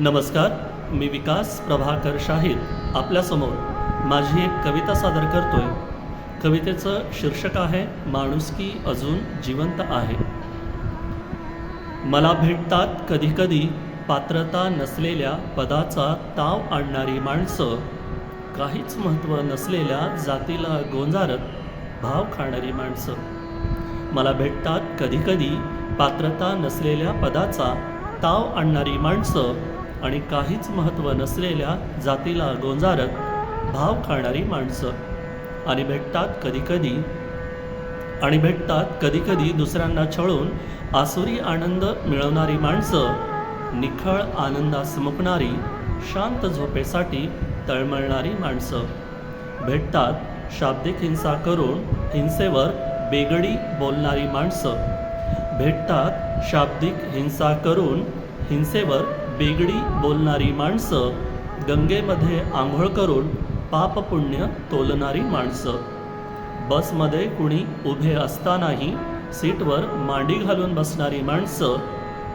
नमस्कार मी विकास प्रभाकर शाहीर आपल्यासमोर माझी एक कविता सादर करतोय. कवितेचं शीर्षक आहे माणुसकी अजून जिवंत आहे. मला भेटतात कधीकधी पात्रता नसलेल्या पदाचा ताव आणणारी माणसं काहीच महत्त्व नसलेल्या जातीला गोंजारत भाव खाणारी माणसं. मला भेटतात कधीकधी पात्रता नसलेल्या पदाचा ताव आणणारी माणसं आणि काहीच महत्त्व नसलेल्या जातीला गोंजारत भाव खाणारी माणसं. आणि भेटतात कधीकधी आणि भेटतात कधीकधी दुसऱ्यांना छळून आसुरी आनंद मिळवणारी माणसं निखळ आनंदास मुकणारी शांत झोपेसाठी तळमळणारी माणसं. भेटतात शाब्दिक हिंसा करून हिंसेवर बेगडी बोलणारी माणसं. भेटतात शाब्दिक हिंसा करून हिंसेवर बिगडी बोलणारी माणसं गंगेमध्ये आंघोळ करून पापपुण्य तोलणारी माणसं. बसमध्ये कुणी उभे असतानाही सीटवर मांडी घालून बसणारी माणसं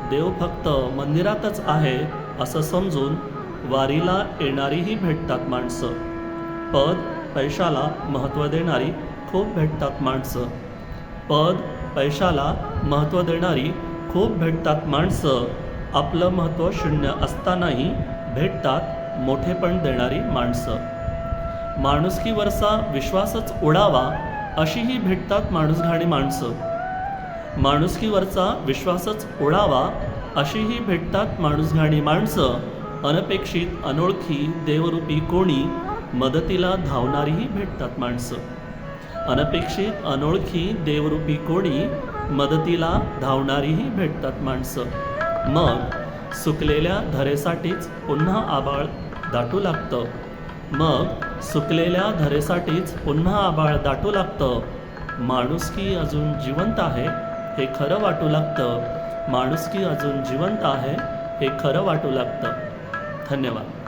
देव फक्त मंदिरातच आहे असं समजून वारीला येणारीही भेटतात माणसं. पद पैशाला महत्त्व देणारी खूप भेटतात माणसं. पद पैशाला महत्त्व देणारी खूप भेटतात माणसं. आपलं महत्त्व शून्य असतानाही भेटतात मोठेपण देणारी माणसं. माणुसकीवरचा विश्वासच उडावा अशीही भेटतात माणूसघाणी माणसं. माणुसकीवरचा विश्वासच उडावा अशीही भेटतात माणूसघाणी माणसं अनपेक्षित अनोळखी देवरूपी कोणी मदतीला धावणारीही भेटतात माणसं. अनपेक्षित अनोळखी देवरूपी कोणी मदतीला धावणारीही भेटतात माणसं. मग सुकलेल्या धरेसाठीच पुन्हा आबाळ दाटू लागतं. मग सुकलेल्या धरेसाठीच पुन्हा आबाळ दाटू लागतं. माणुसकी अजून जिवंत आहे हे खरं वाटू लागतं. माणुसकी अजून जिवंत आहे हे खरं वाटू लागतं. धन्यवाद.